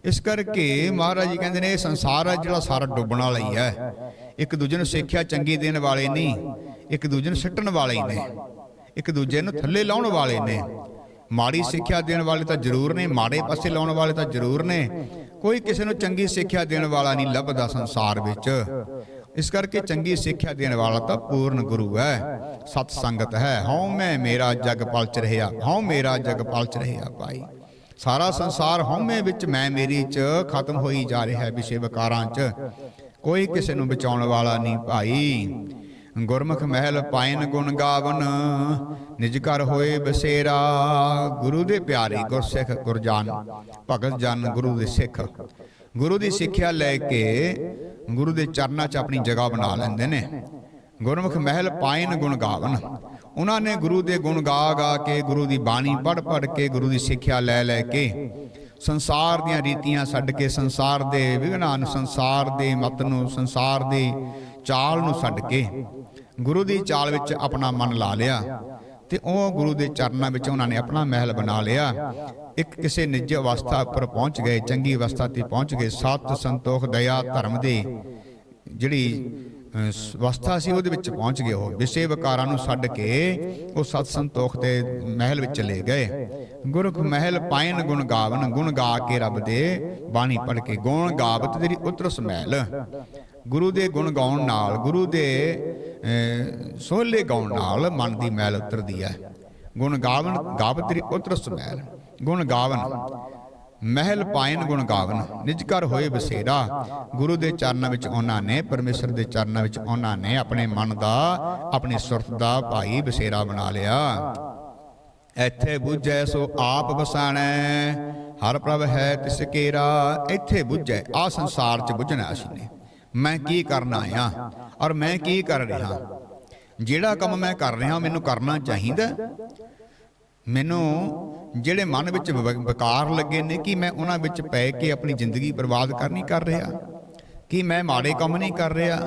ਇਸ ਕਰਕੇ ਮਹਾਰਾਜ ਜੀ ਕਹਿੰਦੇ ਨੇ, ਇਹ ਸੰਸਾਰ ਹੈ ਜਿਹੜਾ ਸਾਰਾ ਡੁੱਬਣ ਵਾਲਾ ਹੀ ਹੈ। ਇੱਕ ਦੂਜੇ ਨੂੰ ਸਿੱਖਿਆ ਚੰਗੀ ਦੇਣ ਵਾਲੇ ਨਹੀਂ, ਇੱਕ ਦੂਜੇ ਨੂੰ ਸਿੱਟਣ ਵਾਲੇ ਹੀ ਨੇ। ਇੱਕ ਦੂਜੇ ਨੂੰ ਥੱਲੇ ਲਾਉਣ ਵਾਲੇ ਨੇ। ਮਾੜੀ ਸਿੱਖਿਆ ਦੇਣ ਵਾਲੇ ਤਾਂ ਜ਼ਰੂਰ ਨੇ, ਮਾੜੇ ਪਾਸੇ ਲਾਉਣ ਵਾਲੇ ਤਾਂ ਜ਼ਰੂਰ ਨੇ। ਕੋਈ ਕਿਸੇ ਨੂੰ ਚੰਗੀ ਸਿੱਖਿਆ ਦੇਣ ਵਾਲਾ ਨਹੀਂ ਲੱਭਦਾ ਸੰਸਾਰ ਵਿੱਚ। ਇਸ ਕਰਕੇ ਚੰਗੀ ਸਿੱਖਿਆ ਦੇਣ ਵਾਲਾ ਤਾਂ ਪੂਰਨ ਗੁਰੂ ਹੈ। ਸਤ ਸੰਗਤ ਹੈ। ਹਉ ਮੈਂ ਮੇਰਾ ਜਗ ਪਲਚ ਰਹਿਆ ਹਉ ਮੇਰਾ ਜਗ ਪਲਚ ਰਹਿਆ ਭਾਈ। ਸਾਰਾ ਸੰਸਾਰ ਹਉਮੈ ਵਿੱਚ, ਮੈਂ ਮੇਰੀ ਚ ਖਤਮ ਹੋਈ ਜਾ ਰਿਹਾ ਹੈ ਵਿਸ਼ੇ ਵਿਕਾਰਾਂ ਚ। ਕੋਈ ਕਿਸੇ ਨੂੰ ਬਚਾਉਣ ਵਾਲਾ ਨਹੀਂ ਭਾਈ। ਗੁਰਮੁਖ ਮਹਿਲ ਪਾਇਨ ਗੁਣ ਗਾਵਨ, ਨਿਜ ਘਰ ਹੋਏ ਬਸੇਰਾ। ਗੁਰੂ ਦੇ ਪਿਆਰੇ ਗੁਰਸਿੱਖ ਗੁਰਜਾਨ, ਭਗਤ ਜਨ ਗੁਰੂ ਦੇ ਸਿੱਖ। ਗੁਰੂ ਦੀ ਸਿੱਖਿਆ ਲੈ ਕੇ ਗੁਰੂ ਦੇ ਚਰਨਾਂ 'ਚ ਆਪਣੀ ਜਗ੍ਹਾ ਬਣਾ ਲੈਂਦੇ ਨੇ। ਗੁਰਮੁਖ ਮਹਿਲ ਪਾਇਨ ਗੁਣ ਗਾਵਨ। ਉਹਨਾਂ ਨੇ ਗੁਰੂ ਦੇ ਗੁਣ ਗਾ ਗਾ ਕੇ ਗੁਰੂ ਦੀ ਬਾਣੀ ਪੜ੍ਹ ਪੜ੍ਹ ਕੇ ਗੁਰੂ ਦੀ ਸਿੱਖਿਆ ਲੈ ਲੈ ਕੇ ਸੰਸਾਰ ਦੀਆਂ ਰੀਤੀਆਂ ਛੱਡ ਕੇ ਸੰਸਾਰ ਦੇ ਵਿਗਨਾਂ ਨੂੰ ਸੰਸਾਰ ਦੇ ਮਤ ਨੂੰ, ਸੰਸਾਰ ਦੇ ਚਾਲ ਨੂੰ ਛੱਡ ਕੇ ਗੁਰੂ ਦੀ ਚਾਲ ਵਿੱਚ ਆਪਣਾ ਮਨ ਲਾ ਲਿਆ ਤੇ ਉਹ ਗੁਰੂ ਦੇ ਚਰਨਾਂ ਵਿੱਚ ਉਹਨਾਂ ਨੇ ਆਪਣਾ ਮਹਿਲ ਬਣਾ ਲਿਆ। ਇੱਕ ਕਿਸੇ ਨਿੱਜ ਅਵਸਥਾ ਉੱਪਰ ਪਹੁੰਚ ਗਏ, ਚੰਗੀ ਅਵਸਥਾ ਤੇ ਪਹੁੰਚ ਗਏ। ਸਤ ਸੰਤੋਖ ਦਇਆ ਧਰਮ ਦੇ ਜਿਹੜੀ ਅਵਸਥਾ ਸੀ ਉਹਦੇ ਵਿੱਚ ਪਹੁੰਚ ਗਏ ਉਹ। ਵਿਸ਼ੇ ਵਿਕਾਰਾਂ ਨੂੰ ਛੱਡ ਕੇ ਉਹ ਸਤ ਸੰਤੋਖ ਦੇ ਮਹਿਲ ਵਿੱਚ ਚਲੇ ਗਏ। ਗੁਰਖ ਮਹਿਲ ਪਾਇਨ ਗੁਣ ਗਾਵਨ, ਗੁਣ ਗਾ ਕੇ ਰੱਬ ਦੇ ਬਾਣੀ ਪੜ੍ਹ ਕੇ, ਗੁਣ ਗਾਵਤ ਤੇਰੀ ਉਤਰਸ ਮਹਿਲ। ਗੁਰੂ ਦੇ ਗੁਣ ਗਾਉਣ ਨਾਲ ਗੁਰੂ ਦੇ ਅਹ, ਸੋਹਲੇ ਗਾਉਣ ਨਾਲ ਮਨ ਦੀ ਮੈਲ ਉਤਰਦੀ ਹੈ। ਗੁਣ ਗਾਵਨ ਗਾਵਤ ਤੇਰੀ ਉਤਰਸ ਮਹਿਲ ਗੁਣ ਗਾਵਨ ਮਹਿਲ ਪਾਇਨ ਗੁਣ ਗਾਵਨ ਨਿਜ ਘਰ ਹੋਏ ਬਸੇਰਾ ਗੁਰੂ ਦੇ ਚਰਨਾਂ ਵਿੱਚ ਉਹਨਾਂ ਨੇ ਪਰਮੇਸ਼ਰ ਦੇ ਚਰਨਾਂ ਵਿੱਚ ਉਹਨਾਂ ਨੇ ਆਪਣੇ ਮਨ ਦਾ ਆਪਣੀ ਸੁਰਤ ਦਾ ਭਾਈ ਬਸੇਰਾ ਬਣਾ ਲਿਆ। ਇੱਥੇ ਬੁੱਝੈ ਸੋ ਆਪ ਵਸਾਣੈ ਹਰ ਪ੍ਰਭ ਹੈ ਤਿਸ ਕੇਰਾ। ਇੱਥੇ ਬੁੱਝੈ ਆ ਸੰਸਾਰ 'ਚ ਬੁੱਝਣਾ ਅਸੀਂ ਨੇ। ਮੈਂ ਕੀ ਕਰਨ ਆਇਆ ਔਰ ਮੈਂ ਕੀ ਕਰ ਰਿਹਾ? ਜਿਹੜਾ ਕੰਮ ਮੈਂ ਕਰ ਰਿਹਾ, ਮੈਨੂੰ ਕਰਨਾ ਚਾਹੀਦਾ। ਮੈਨੂੰ ਜਿਹੜੇ ਮਨ ਵਿੱਚ ਵ- ਵਿਕਾਰ ਲੱਗੇ ਨੇ, ਕਿ ਮੈਂ ਉਹਨਾਂ ਵਿੱਚ ਪੈ ਕੇ ਆਪਣੀ ਜ਼ਿੰਦਗੀ ਬਰਬਾਦ ਕਰਨੀ ਕਰ ਰਿਹਾ? ਕਿ ਮੈਂ ਮਾੜੇ ਕੰਮ ਨਹੀਂ ਕਰ ਰਿਹਾ?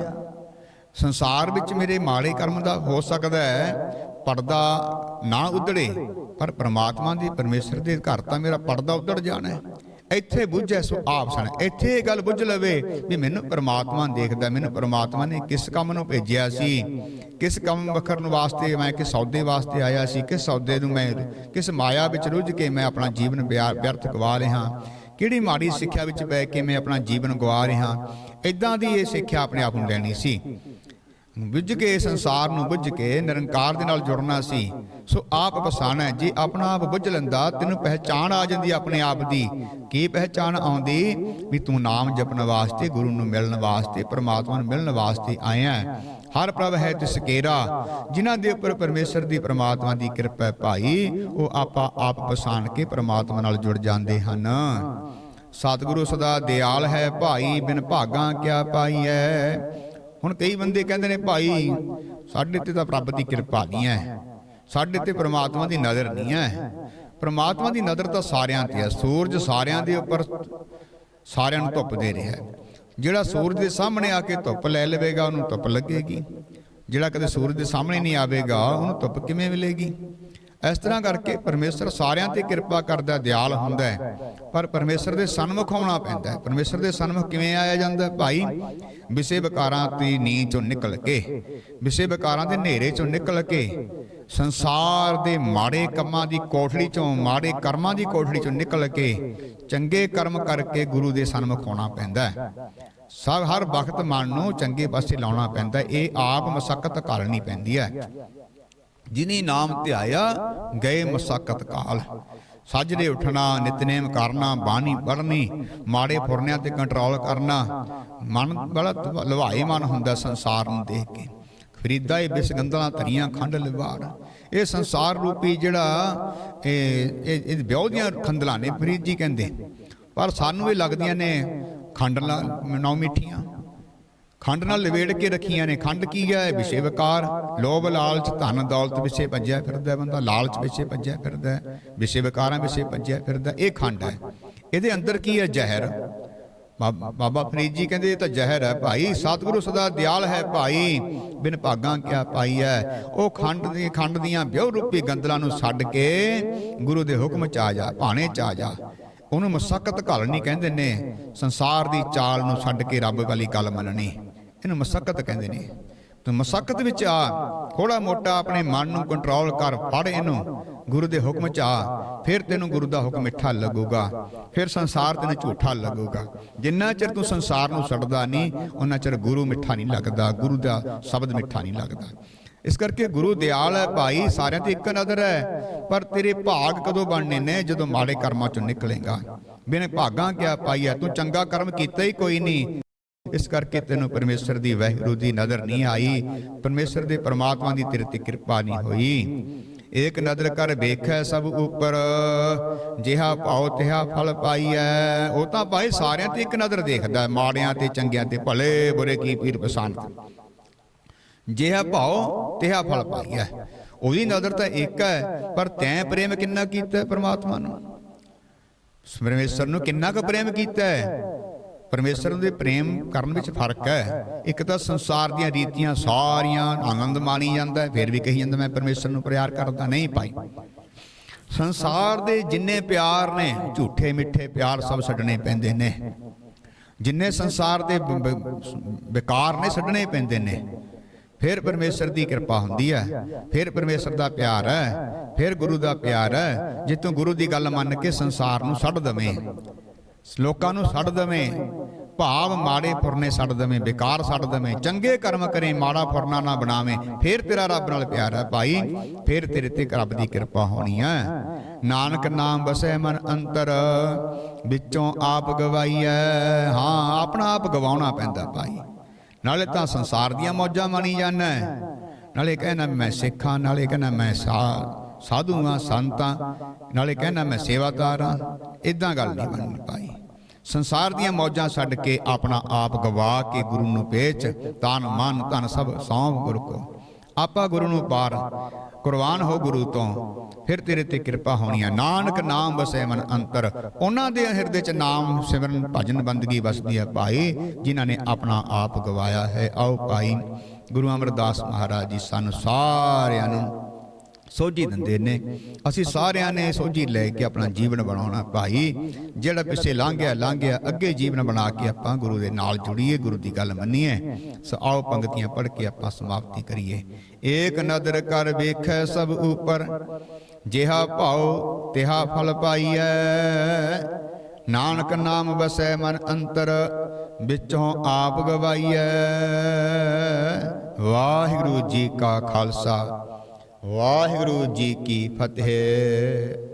ਸੰਸਾਰ ਵਿੱਚ ਮੇਰੇ ਮਾੜੇ ਕਰਮ ਦਾ ਹੋ ਸਕਦਾ ਹੈ, ਪਰਦਾ ਨਾ ਉਧੜੇ, ਪਰ ਪ੍ਰਮਾਤਮਾ ਦੀ, ਪਰਮੇਸ਼ਰ ਦੇ ਘਰ ਤਾਂ ਮੇਰਾ ਪਰਦਾ ਉਧੜ ਜਾਣਾ ਹੈ। ਇੱਥੇ ਬੁੱਝੈ ਸੋ ਆਪ ਸਣ ਇੱਥੇ ਇਹ ਗੱਲ ਬੁੱਝ ਲਵੇ ਵੀ ਮੈਨੂੰ ਪ੍ਰਮਾਤਮਾ ਦੇਖਦਾ ਮੈਨੂੰ ਪ੍ਰਮਾਤਮਾ ਨੇ ਕਿਸ ਕੰਮ ਨੂੰ ਭੇਜਿਆ ਸੀ ਕਿਸ ਕੰਮ ਵਖਰਨ ਵਾਸਤੇ ਮੈਂ ਕਿਸ ਸੌਦੇ ਵਾਸਤੇ ਆਇਆ ਸੀ ਕਿਸ ਸੌਦੇ ਨੂੰ ਮੈਂ ਕਿਸ ਮਾਇਆ ਵਿੱਚ ਰੁੱਝ ਕੇ ਮੈਂ ਆਪਣਾ ਜੀਵਨ ਵਿਅਰਥ ਗਵਾ ਰਿਹਾ ਕਿਹੜੀ ਮਾੜੀ ਸਿੱਖਿਆ ਵਿੱਚ ਪੈ ਕੇ ਮੈਂ ਆਪਣਾ ਜੀਵਨ ਗਵਾ ਰਿਹਾ ਇਦਾਂ ਦੀ ਇਹ ਸਿੱਖਿਆ ਆਪਣੇ ਆਪ ਨੂੰ ਲੈਣੀ ਸੀ। ਬੁੱਝ ਕੇ ਸੰਸਾਰ ਨੂੰ ਬੁੱਝ ਕੇ ਨਿਰੰਕਾਰ ਦੇ ਨਾਲ ਜੁੜਨਾ ਸੀ। ਸੋ ਆਪ ਪਛਾਣਾ ਜੇ ਆਪਣਾ ਆਪ ਬੁੱਝ ਲੈਂਦਾ, ਤੈਨੂੰ ਪਹਿਚਾਣ ਆ ਜਾਂਦੀ ਆਪਣੇ ਆਪ ਦੀ। ਕੀ ਪਹਿਚਾਣ ਆਉਂਦੀ? ਵੀ ਤੂੰ ਨਾਮ ਜਪਣ ਵਾਸਤੇ, ਗੁਰੂ ਨੂੰ ਮਿਲਣ ਵਾਸਤੇ, ਪ੍ਰਮਾਤਮਾ ਨੂੰ ਮਿਲਣ ਵਾਸਤੇ ਆਇਆ ਹਰ ਪ੍ਰਭ ਹੈ ਤਿਸ ਕੇਰਾ, ਜਿਨ੍ਹਾਂ ਦੇ ਉੱਪਰ ਪਰਮੇਸ਼ਰ ਦੀ ਪ੍ਰਮਾਤਮਾ ਦੀ ਕਿਰਪਾ ਹੈ ਭਾਈ, ਉਹ ਆਪਾ ਆਪ ਪਛਾਣ ਕੇ ਪ੍ਰਮਾਤਮਾ ਨਾਲ ਜੁੜ ਜਾਂਦੇ ਹਨ। ਸਤਿਗੁਰੂ ਸਦਾ ਦਿਆਲ ਹੈ ਭਾਈ, ਬਿਨ ਭਾਗਾਂ ਕਿਆ ਪਾਈਐ ਹੁਣ ਕਈ ਬੰਦੇ ਕਹਿੰਦੇ ਨੇ, ਭਾਈ, ਸਾਡੇ ਤੇ ਤਾਂ ਰੱਬ ਦੀ ਕਿਰਪਾ ਨਹੀਂ ਹੈ। ਸਾਡੇ ਤੇ ਪ੍ਰਮਾਤਮਾ ਦੀ ਨਜ਼ਰ ਨਹੀਂ ਹੈ। ਪ੍ਰਮਾਤਮਾ ਦੀ ਨਜ਼ਰ ਤਾਂ ਸਾਰਿਆਂ ਤੇ ਹੈ। ਸੂਰਜ ਸਾਰਿਆਂ ਦੇ ਉੱਪਰ ਸਾਰਿਆਂ ਨੂੰ ਧੁੱਪ ਦੇ ਰਿਹਾ ਹੈ। ਜਿਹੜਾ ਸੂਰਜ ਦੇ ਸਾਹਮਣੇ ਆ ਕੇ ਧੁੱਪ ਲੈ ਲਵੇਗਾ, ਉਹਨੂੰ ਧੁੱਪ ਲੱਗੇਗੀ। ਜਿਹੜਾ ਕਦੇ ਸੂਰਜ ਦੇ ਸਾਹਮਣੇ ਨਹੀਂ ਆਵੇਗਾ, ਉਹਨੂੰ ਧੁੱਪ ਕਿਵੇਂ ਮਿਲੇਗੀ? ਇਸ ਤਰ੍ਹਾਂ ਕਰਕੇ ਪਰਮੇਸ਼ਰ ਸਾਰਿਆਂ ਤੇ ਕਿਰਪਾ ਕਰਦਾ ਦਿਆਲ ਹੁੰਦਾ ਹੈ। ਪਰ ਪਰਮੇਸ਼ਰ ਦੇ ਸਨਮੁਖ ਆਉਣਾ ਪੈਂਦਾ ਹੈ। ਪਰਮੇਸ਼ਰ ਦੇ ਸਨਮੁਖ ਕਿਵੇਂ ਆਇਆ ਜਾਂਦਾ ਹੈ? ਭਾਈ ਵਿਸੇ ਵਿਕਾਰਾਂ ਦੀ ਨੀਂਹ ਚੋਂ ਨਿਕਲ ਕੇ ਵਿਸੇ ਵਿਕਾਰਾਂ ਦੇ ਹਨੇਰੇ ਚੋਂ ਨਿਕਲ ਕੇ ਸੰਸਾਰ ਦੇ ਮਾੜੇ ਕੰਮਾਂ ਦੀ ਕੋਠੜੀ ਚੋਂ ਮਾੜੇ ਕਰਮਾਂ ਦੀ ਕੋਠੜੀ ਚੋਂ ਨਿਕਲ ਕੇ ਚੰਗੇ ਕਰਮ ਕਰਕੇ ਗੁਰੂ ਦੇ ਸਨਮੁਖ ਆਉਣਾ ਪੈਂਦਾ ਹੈ। ਸਭ ਹਰ ਵਕਤ ਮਨ ਨੂੰ ਚੰਗੇ ਪਾਸੇ ਲਾਉਣਾ ਪੈਂਦਾ। ਇਹ ਆਪ ਮਸਕਤ ਘਾਲਣੀ ਪੈਂਦੀ ਹੈ। ਜਿਨੀ ਨਾਮ ਧਿਆਇਆ ਗਏ ਮਸਕਤ ਕਾਲ। ਸਾਜਰੇ ਉੱਠਣਾ, ਨਿਤਨੇਮ ਕਰਨਾ, ਬਾਣੀ ਪੜ੍ਹਨੀ, ਮਾੜੇ ਫੁਰਨਿਆਂ ਤੇ ਕੰਟਰੋਲ ਕਰਨਾ। ਮਨ ਬੜਾ ਲਵਾਏ ਮਨ ਹੁੰਦਾ ਸੰਸਾਰ ਨੂੰ ਦੇਖ ਕੇ। ਫਰੀਦਾ ਇਹ ਬਿਸਗੰਧਲਾਂ ਧਰੀਆਂ, ਖੰਡ ਲਿਵਾੜ। ਇਹ ਸੰਸਾਰ ਰੂਪੀ ਜਿਹੜਾ, ਇਹ ਇਹ ਇਹ ਵਿਆਹ ਦੀਆਂ ਖੰਡਲਾਂ ਨੇ, ਫਰੀਦ ਜੀ ਕਹਿੰਦੇ। ਪਰ ਸਾਨੂੰ ਇਹ ਲੱਗਦੀਆਂ ਨੇ ਖੰਡ ਨੌ ਮਿੱਠੀਆਂ। ਖੰਡ ਨਾਲ ਲਵੇੜ ਕੇ ਰੱਖੀਆਂ ਨੇ। ਖੰਡ ਕੀ ਹੈ? ਵਿਸ਼ੇ ਵਿਕਾਰ ਲੋਭ ਲਾਲਚ ਧਨ ਦੌਲਤ ਵਿਸ਼ੇ ਭੱਜਿਆ ਫਿਰਦਾ ਬੰਦਾ। ਲਾਲਚ ਵਿਸ਼ੇ ਭੱਜਿਆ ਫਿਰਦਾ ਵਿਸ਼ੇ ਵਿਕਾਰਾਂ ਵਿਸ਼ੇ ਭੱਜਿਆ ਫਿਰਦਾ ਇਹ ਖੰਡ ਹੈ। ਇਹਦੇ ਅੰਦਰ ਕੀ ਹੈ? ਜ਼ਹਿਰ। ਬਾ- ਬਾਬਾ ਫਰੀਦ ਜੀ ਕਹਿੰਦੇ ਇਹ ਤਾਂ ਜ਼ਹਿਰ ਹੈ ਭਾਈ। ਸਤਿਗੁਰੂ ਸਦਾ ਦਿਆਲ ਹੈ ਭਾਈ। ਬਿਨ ਭਾਗਾਂ ਕਿਆ ਪਾਈ ਹੈ? ਉਹ ਖੰਡ ਦੀ, ਖੰਡ ਦੀਆਂ ਵਿਉ ਰੂਪੀ ਗੰਦਲਾਂ ਨੂੰ ਛੱਡ ਕੇ ਗੁਰੂ ਦੇ ਹੁਕਮ ਚ ਆ ਜਾ, ਭਾਣੇ ਚ ਆ ਜਾ। ਉਹਨੂੰ ਮਸਕਤ ਘਾਲਣੀ ਕਹਿੰਦੇ ਨੇ। ਸੰਸਾਰ ਦੀ ਚਾਲ ਨੂੰ ਛੱਡ ਕੇ ਰੱਬ ਵਾਲੀ ਗੱਲ ਮੰਨਣੀ। ਇਹਨੂੰ ਮਸਕਤ ਕਹਿੰਦੇ ਨੇ। ਤੂੰ ਮਸਕਤ ਵਿੱਚ ਆ। ਥੋੜਾ ਮੋਟਾ ਆਪਣੇ ਮਨ ਨੂੰ ਕੰਟਰੋਲ ਕਰ, ਫੜ ਇਹਨੂੰ। ਗੁਰੂ ਦੇ ਹੁਕਮ ਚ ਆ। ਫਿਰ ਤੈਨੂੰ ਗੁਰੂ ਦਾ ਹੁਕਮ ਮਿੱਠਾ ਲੱਗੂਗਾ। ਫਿਰ ਸੰਸਾਰ ਤੈਨੂੰ ਝੂਠਾ ਲੱਗੂਗਾ। ਜਿੰਨਾ ਚਿਰ ਤੂੰ ਸੰਸਾਰ ਨੂੰ ਛੱਡਦਾ ਨਹੀਂ ਉਹਨਾਂ ਚਿਰ ਗੁਰੂ ਮਿੱਠਾ ਨਹੀਂ ਲੱਗਦਾ। ਗੁਰੂ ਦਾ ਸ਼ਬਦ ਮਿੱਠਾ ਨਹੀਂ ਲੱਗਦਾ। ਇਸ ਕਰਕੇ ਗੁਰੂ ਦਿਆਲ ਹੈ ਭਾਈ, ਸਾਰਿਆਂ ਤੇ ਇੱਕ ਨਜ਼ਰ ਹੈ। ਪਰ ਤੇਰੇ ਭਾਗ ਕਦੋਂ ਬਣਨੇ ਨੇ? ਜਦੋਂ ਮਾੜੇ ਕਰਮਾਂ ਚੋਂ ਨਿਕਲੇਗਾ। ਬਿਨ ਭਾਗਾਂ ਕਿਆ ਪਾਈਆ ਤੂੰ ਚੰਗਾ ਕਰਮ ਕੀਤਾ ਹੀ ਕੋਈ ਨਹੀਂ। ਇਸ ਕਰਕੇ ਤੈਨੂੰ ਪਰਮੇਸ਼ਰ ਦੀ ਵਾਹਿਗੁਰੂ ਦੀ ਨਜ਼ਰ ਨਹੀਂ ਆਈ। ਪਰਮੇਸ਼ਰ ਦੇ ਪਰਮਾਤਮਾ ਦੀ ਤੇਰੇ ਤੇ ਕਿਰਪਾ ਨਹੀਂ ਹੋਈ। ਏਕ ਨਦਰ ਕਰ ਵੇਖੈ ਸਭ ਉਪਰ। ਜਿਹਾ ਭਾਉ ਤਿਹਾ ਫਲ ਪਾਈਐ। ਉਹ ਤਾਂ ਭਾਈ ਸਾਰਿਆਂ ਤੇ ਇੱਕ ਨਜ਼ਰ ਦੇਖਦਾ, ਮਾੜਿਆਂ ਤੇ ਚੰਗਿਆਂ ਤੇ ਭਲੇ, ਬੁਰੇ ਕੀ ਪੀਰ ਪਸੰਦ ਜਿਹਾ ਭਾਉ ਤਿਹਾ ਫਲ ਪਾਈਐ। ਉਹਦੀ ਨਜ਼ਰ ਤਾਂ ਇੱਕ ਹੈ ਪਰ ਤੈਂ ਪ੍ਰੇਮ ਕਿੰਨਾ ਕੀਤਾ ਹੈ ਪ੍ਰਮਾਤਮਾ ਨੂੰ? ਪਰਮੇਸ਼ਰ ਨੂੰ ਕਿੰਨਾ ਕੁ ਪ੍ਰੇਮ ਕੀਤਾ ਹੈ ਪਰਮੇਸ਼ਰ ਦੇ ਪ੍ਰੇਮ ਕਰਨ ਵਿੱਚ ਫ਼ਰਕ ਹੈ। ਇੱਕ ਤਾਂ ਸੰਸਾਰ ਦੀਆਂ ਰੀਤੀਆਂ ਸਾਰੀਆਂ ਆਨੰਦ ਮਾਣੀ ਜਾਂਦਾ ਫਿਰ ਵੀ ਕਹੀ ਜਾਂਦਾ, ਮੈਂ ਪਰਮੇਸ਼ਰ ਨੂੰ ਪਿਆਰ ਕਰਦਾ ਨਹੀਂ ਪਾਈ ਸੰਸਾਰ ਦੇ ਜਿੰਨੇ ਪਿਆਰ ਨੇ, ਝੂਠੇ ਮਿੱਠੇ ਪਿਆਰ ਸਭ ਛੱਡਣੇ ਪੈਂਦੇ ਨੇ। ਜਿੰਨੇ ਸੰਸਾਰ ਦੇ ਬ- ਬੇਕਾਰ ਨੇ, ਛੱਡਣੇ ਪੈਂਦੇ ਨੇ। ਫਿਰ ਪਰਮੇਸ਼ਰ ਦੀ ਕਿਰਪਾ ਹੁੰਦੀ ਹੈ। ਫਿਰ ਪਰਮੇਸ਼ਰ ਦਾ ਪਿਆਰ ਹੈ। ਫਿਰ ਗੁਰੂ ਦਾ ਪਿਆਰ ਹੈ। ਜੇ ਤੂੰ ਗੁਰੂ ਦੀ ਗੱਲ ਮੰਨ ਕੇ ਸੰਸਾਰ ਨੂੰ ਛੱਡ ਦਵੇਂ। ਲੋਕਾਂ ਨੂੰ ਛੱਡ ਦਵੇਂ। ਭਾਵ ਮਾੜੇ ਫੁਰਨੇ ਛੱਡ ਦਵੇਂ, ਬੇਕਾਰ ਛੱਡ ਦਵੇਂ, ਚੰਗੇ ਕਰਮ ਕਰੇ, ਮਾੜਾ ਫੁਰਨਾ ਨਾ ਬਣਾਵੇਂ, ਫਿਰ ਤੇਰਾ ਰੱਬ ਨਾਲ ਪਿਆਰ ਹੈ ਭਾਈ, ਫਿਰ ਤੇਰੇ ਤੇ ਰੱਬ ਦੀ ਕਿਰਪਾ ਹੋਣੀ ਹੈ। ਨਾਨਕ ਨਾਮ ਵਸੈ ਮਨ ਅੰਤਰ, ਵਿੱਚੋਂ ਆਪ ਗਵਾਈਐ। ਹਾਂ, ਆਪਣਾ ਆਪ ਗਵਾਉਣਾ ਪੈਂਦਾ ਭਾਈ। ਨਾਲੇ ਤਾਂ ਸੰਸਾਰ ਦੀਆਂ ਮੌਜਾਂ ਮਾਣੀ ਜਾਂਦਾ ਨਾਲੇ ਕਹਿਣਾ ਮੈਂ ਸਿੱਖਾਂ, ਨਾਲੇ ਕਹਿੰਦਾ ਮੈਂ ਸਾ- ਸਾਧੂ ਹਾਂ ਸੰਤ ਹਾਂ ਨਾਲੇ ਕਹਿੰਦਾ ਮੈਂ ਸੇਵਾਦਾਰ ਹਾਂ ਇਦਾਂ ਗੱਲ ਨਹੀਂ ਬਣਨੀ ਭਾਈ। ਸੰਸਾਰ ਦੀਆਂ ਮੌਜਾਂ ਛੱਡ ਕੇ ਆਪਣਾ ਆਪ ਗਵਾ ਕੇ ਗੁਰੂ ਨੂੰ ਪੇਚ ਤਨ ਮਨ, ਧਨ ਸਭ ਸੌਂਪ ਗੁਰੂ ਕੋ। ਆਪਾ ਗੁਰੂ ਨੂੰ ਪਾਰ, ਕੁਰਬਾਨ ਹੋ ਗੁਰੂ ਤੋਂ। ਫਿਰ ਤੇਰੇ ਤੇ ਕਿਰਪਾ ਹੋਣੀ ਹੈ ਨਾਨਕ ਨਾਮ ਵਸੈ ਮਨ ਅੰਤਰ। ਉਹਨਾਂ ਦੇ ਹਿਰਦੇ 'ਚ ਨਾਮ ਸਿਮਰਨ ਭਜਨ ਬੰਦਗੀ ਵਸਦੀ ਹੈ ਭਾਈ, ਜਿਨ੍ਹਾਂ ਨੇ ਆਪਣਾ ਆਪ ਗਵਾਇਆ ਹੈ। ਆਓ ਭਾਈ, ਗੁਰੂ ਅਮਰਦਾਸ ਮਹਾਰਾਜ ਜੀ, ਸਾਨੂੰ ਸਾਰਿਆਂ ਨੂੰ ਸੋਝੀ ਦਿੰਦੇ ਨੇ। ਅਸੀਂ ਸਾਰਿਆਂ ਨੇ ਸੋਝੀ ਲੈ ਕੇ ਆਪਣਾ ਜੀਵਨ ਬਣਾਉਣਾ ਭਾਈ। ਜਿਹੜਾ ਪਿੱਛੇ ਲੰਘਿਆ ਲੰਘਿਆ ਅੱਗੇ ਜੀਵਨ ਬਣਾ ਕੇ ਆਪਾਂ ਗੁਰੂ ਦੇ ਨਾਲ ਜੁੜੀਏ ਗੁਰੂ ਦੀ ਗੱਲ ਮੰਨੀਏ। ਸੋ ਆਓ ਪੰਕਤੀਆਂ ਪੜ੍ਹ ਕੇ ਆਪਾਂ ਸਮਾਪਤੀ ਕਰੀਏ। ਏਕ ਨਦਰ ਕਰ ਵੇਖੈ ਸਭ ਉਪਰ ਜਿਹਾ ਭਾਉ ਤਿਹਾ ਫਲ ਪਾਈਐ। ਨਾਨਕ ਨਾਮ ਵਸੈ ਮਨ ਅੰਤਰ ਵਿੱਚੋਂ ਆਪ ਗਵਾਈਐ। ਵਾਹਿਗੁਰੂ ਜੀ ਕਾ ਖਾਲਸਾ। ਵਾਹਿਗੁਰੂ ਜੀ ਕੀ ਫਤਿਹ।